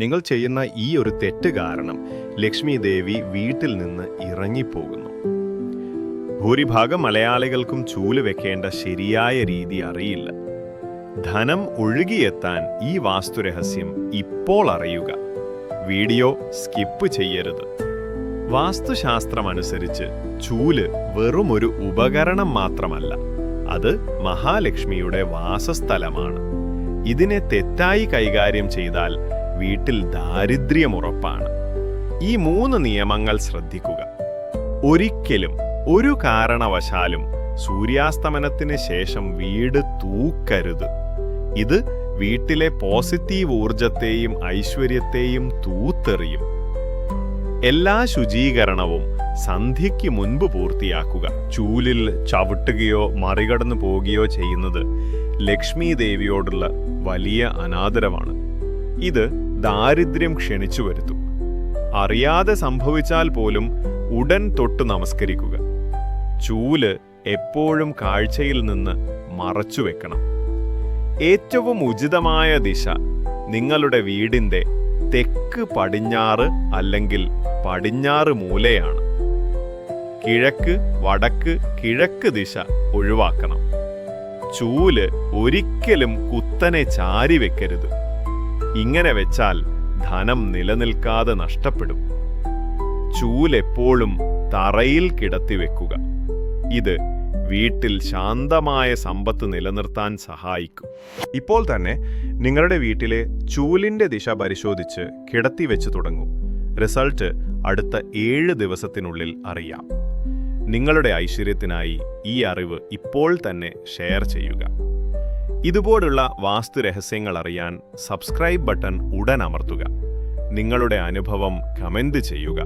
നിങ്ങൾ ചെയ്യുന്ന ഈ ഒരു തെറ്റ് കാരണം ലക്ഷ്മി ദേവി വീട്ടിൽ നിന്ന് ഇറങ്ങിപ്പോകുന്നു. ഭൂരിഭാഗം മലയാളികൾക്കും ചൂൽ വെക്കേണ്ട ശരിയായ രീതി അറിയില്ല. ധനം ഒഴുകിയെത്താൻ ഈ വാസ്തുരഹസ്യം ഇപ്പോൾ അറിയുക. വീഡിയോ സ്കിപ്പ് ചെയ്യരുത്. വാസ്തുശാസ്ത്രമനുസരിച്ച് ചൂൽ വെറും ഒരു ഉപകരണം മാത്രമല്ല അത് മഹാലക്ഷ്മിയുടെ വാസസ്ഥലമാണ്. ഇതിനെ തെറ്റായി കൈകാര്യം ചെയ്താൽ വീട്ടിൽ ദാരിദ്ര്യം ഉറപ്പാണ് ഈ മൂന്ന് നിയമങ്ങൾ ശ്രദ്ധിക്കുക. ഒരിക്കലും ഒരു കാരണവശാലും സൂര്യാസ്തമനത്തിന് ശേഷം വീട് തൂക്കരുത്. ഇത് വീട്ടിലെ പോസിറ്റീവ് ഊർജത്തെയും ഐശ്വര്യത്തെയും തൂത്തെറിയും. എല്ലാ ശുചീകരണവും സന്ധ്യയ്ക്ക് മുൻപ് പൂർത്തിയാക്കുക. ചൂലിൽ ചവിട്ടുകയോ മറികടന്നു പോകുകയോ ചെയ്യുന്നത് ലക്ഷ്മി ദേവിയോടുള്ള വലിയ അനാദരവാണ്. ഇത് ദാരിദ്ര്യം ക്ഷണിച്ചു വരുത്തും. അറിയാതെ സംഭവിച്ചാൽ പോലും ഉടൻ തൊട്ട് നമസ്കരിക്കുക. ചൂൽ എപ്പോഴും കാഴ്ചയിൽ നിന്ന് മറച്ചു വെക്കണം. ഏറ്റവും ഉചിതമായ ദിശ നിങ്ങളുടെ വീടിന്റെ തെക്ക് പടിഞ്ഞാറ് അല്ലെങ്കിൽ പടിഞ്ഞാറ് മൂലയാണ്. കിഴക്ക് വടക്ക് കിഴക്ക് ദിശ ഒഴിവാക്കണം. ചൂൽ ഒരിക്കലും കുത്തനെ ചാരി വെക്കരുത് ഇങ്ങനെ വെച്ചാൽ ധനം നിലനിൽക്കാതെ നഷ്ടപ്പെടും. ചൂലെപ്പോഴും തറയിൽ കിടത്തി വെക്കുക. ഇത് വീട്ടിൽ ശാന്തമായ സമ്പത്ത് നിലനിർത്താൻ സഹായിക്കും. ഇപ്പോൾ തന്നെ നിങ്ങളുടെ വീട്ടിലെ ചൂലിന്റെ ദിശ പരിശോധിച്ച് കിടത്തി വെച്ച് തുടങ്ങൂ. റിസൾട്ട് അടുത്ത ഏഴ് ദിവസത്തിനുള്ളിൽ അറിയാം. നിങ്ങളുടെ ഐശ്വര്യത്തിനായി ഈ അറിവ് ഇപ്പോൾ തന്നെ ഷെയർ ചെയ്യുക. ഇതുപോലുള്ള വാസ്തു രഹസ്യങ്ങൾ അറിയാൻ സബ്സ്ക്രൈബ് ബട്ടൺ ഉടൻ അമർത്തുക നിങ്ങളുടെ അനുഭവം കമന്റ് ചെയ്യുക.